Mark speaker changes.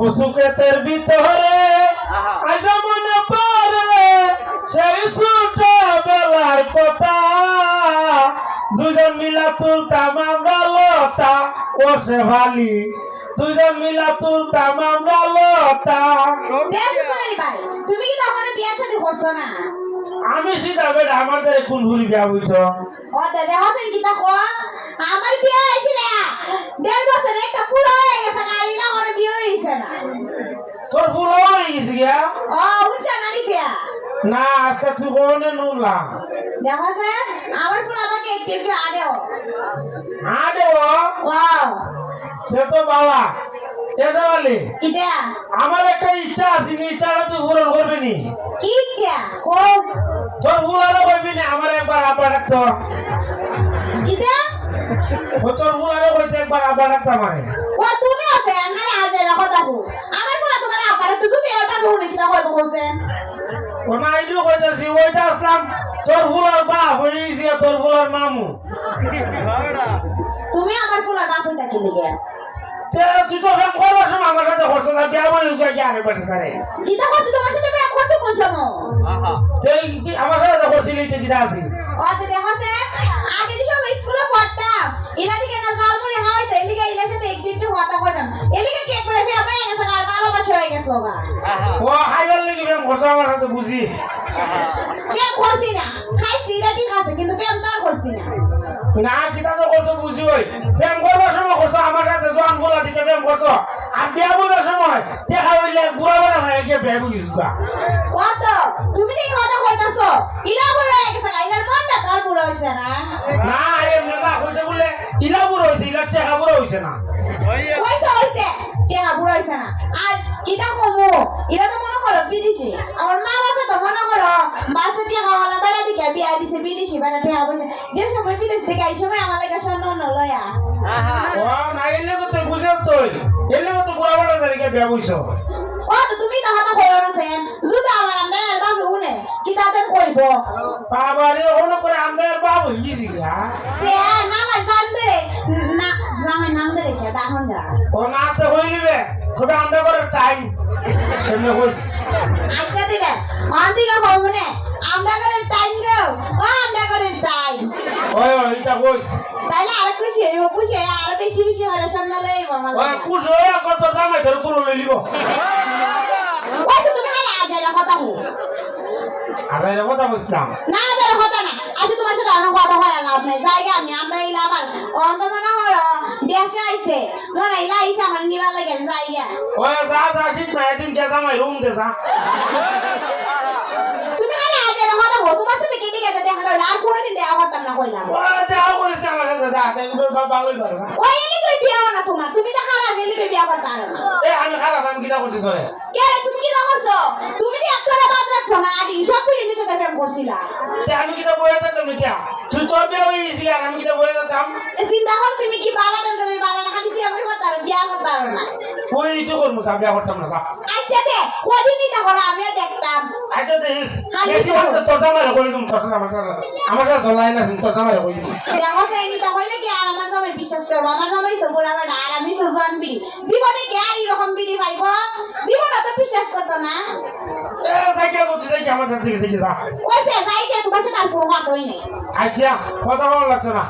Speaker 1: কুসুকেতের ভিতরে আজ মনে পড়ে সেই বেলার কথা। দুজন মিলা তুলতাম আমরা লতা ও সে ভালি। দুজন মিলা তুলতাম আমরা লতা।
Speaker 2: তুমি কি তখন বিয়ার সাথে করছ না?
Speaker 1: আমি সিধা বেটা আমাদের কোন ভুলি বিয়া বুঝছ
Speaker 2: ও দাদা হতেন কি তা কো আমার বিয়ে হয়েছিল দেড় বছর একটা পুরো হয়ে গেছে গাড়ি না করে বিয়ে হয়েছে না
Speaker 1: তোর ভুল
Speaker 2: ও উচ্চা না
Speaker 1: না আজকে তুই কোনে নুনলাম
Speaker 2: দেখো যে আমার আমাকে একটু
Speaker 1: তো বাবা। আমার ইচ্ছা আছে নি ইচ্ছাটা তুই পূরণ করবি নি।
Speaker 2: কি ইচ্ছা? কো
Speaker 1: তোর ভুল আরও কইবি না আমার একবার আব্বা ডাকতো। ও তোর ভুল আরও কইতে একবার আব্বা ডাকতো আমারে। তোর ভুল মামু।
Speaker 2: তুমি আমার পুরো বাপুটা কি? লিগে
Speaker 1: তুই তো ফেম করবার সময় আমার সাথে খরচ না বিয়া বলে উঠে কি আরে বেটা করে
Speaker 2: কি তা করছ তোমার সাথে প্রেম করতে কোন সময়?
Speaker 1: তে কি আমার সাথে করছিলি তে কিটা আছে।
Speaker 2: ও তো আগে যে সব স্কুলে পড়তাম দিকে না জাল করে হয়তো এলিগে ইলার সাথে একটু একটু কে করে হয়ে গেছে আর ভালোবাসা হয়ে গেছে ওগা
Speaker 1: ও হাইবার লাগি ফেম করছে আমার সাথে বুঝি
Speaker 2: প্রেম করছি না খাইছি এটা ঠিক আছে কিন্তু প্রেম তো আর করছি না
Speaker 1: না কিতা তো করছ বুঝি ওই করবার সময় করছ আমার সাথে জোয়ান গোলা দিকে প্রেম করছ আর বিয়া বলার সময় দেখা হইলে বুড়া বেলা হয়ে গিয়ে বিয়া বুঝিস গা
Speaker 2: ও তো তুমি ঠিক কথা কইতাছো ইলা বড় হয়ে গেছে ইলার মনটা তো আর বুড়ো হইছে না
Speaker 1: না? না হইছে বলে ইলা বুড়ো হয়েছে ইলা টেকা বুড়ো হয়েছে না।
Speaker 2: হইছে হইছে টেহা বুড়ো হইছে না। আর কিটা কমু এটা তো মনে করো বিদেশি আমার মা বাবা তো মনে করো বাসে টেহা ওয়ালা বেড়া দিকে বিয়া দিছে বিদেশি বেড়া টেহা যে সময় বিদেশ থেকে এই সময় আমার লাগে স্বর্ণ অন্য লয়া
Speaker 1: ও না এলে তো তুই বুঝে তো এলে তো বুড়া বেলা দাঁড়িয়ে বিয়া বুঝছ
Speaker 2: ও তো তুমি তো হাতা কইও না সেন যদি আমার আমরা আর বাবু উনে কি তাদের কইব?
Speaker 1: বাবারে ওনো করে আমাদের বাবু হইছি গা
Speaker 2: তে নামার জান ধরে না জামাই নাম ধরে কে দাহন যা।
Speaker 1: ও না তো হইবে তবে আমরা করে টাইম এমনি কইছি
Speaker 2: আজকে দিলে। অন্তিকা কমনে আমরা করে টাইম গো। ও আমরা করে টাইম।
Speaker 1: ওই ওই এটা কইছি
Speaker 2: তাইলে আর খুশি হইব খুশি আর বেশি বেশি হলে সামনে লইব আমার
Speaker 1: ওই কুশ হয়ে কত জামাই ধরে পুরো লই লিব
Speaker 2: ওই তো তুমি খালি আজের কথা হো
Speaker 1: আর এই কথা বুঝলাম
Speaker 2: না আজের কথা না। আজকে তোমার সাথে অনেক কথা হয় লাভ নেই জায়গা আমি আমরা ইলা আবার অন্ত মনে হলো দেশে আইছে। মনে ইলা আইছে আমার নিবার লাগে জায়গা
Speaker 1: ওই যা যা শীত না একদিন কে জামাই রুম দে যা
Speaker 2: তুমি খালি আজের কথা হো তোমার সাথে গেলি গেছে দেখা হলো আর কোনোদিন না। কইলাম
Speaker 1: ওই দেহ করিস আমার সাথে যা দেখবি বাবা লই পারে না
Speaker 2: ওই এলি তুই বিয়া না তোমার তুমি তো খারাপ এলি তুই বিয়া করতে না।
Speaker 1: এ আমি খারাপ আমি কিটা করছি তোরে?
Speaker 2: কে তুমি কি করছ? তুমি কি একটা বাদ রাখছো না? আগে সব ফিরে দিছো তো প্রেম করছিলা।
Speaker 1: তে আমি কিটা বয়ে থাকতাম মিটিয়া তুই তোর বিয়ে গেছি আর আমি কিটা বয়ে থাকতাম?
Speaker 2: এ চিন্তা কর তুমি কি বাগানের করে বাগানে খালি বিয়া করতে পারো বিয়া করতে পারো না।
Speaker 1: ওই তো করব যা বিয়া করতাম না যা।
Speaker 2: আচ্ছা দে কদিনই দেখো আমিও দেখতাম।
Speaker 1: আচ্ছা দেখিস বেশি। মাত্রা তোর জামাই কই দিম তোর সাথে আমার সাথে আমার সাথে ধলাই না তোর জামাই কই দিম।
Speaker 2: দেখো যে এনি তাহলে কি আর আমার জামাই বিশ্বাস করব আমার জামাই সব বুড়া বেড়া আর আমি সুজন বিড়ি জীবনে কি আর এরকম বিড়ি পাইব? জীবনে তো বিশ্বাস করতো না।
Speaker 1: এ যাইকে করছিস যাইকে আমার সাথে থেকে যা।
Speaker 2: ওই সে যাই যে তোমার সাথে আর কোনো কথাই নেই।
Speaker 1: আচ্ছা কথা ভালো লাগতো না।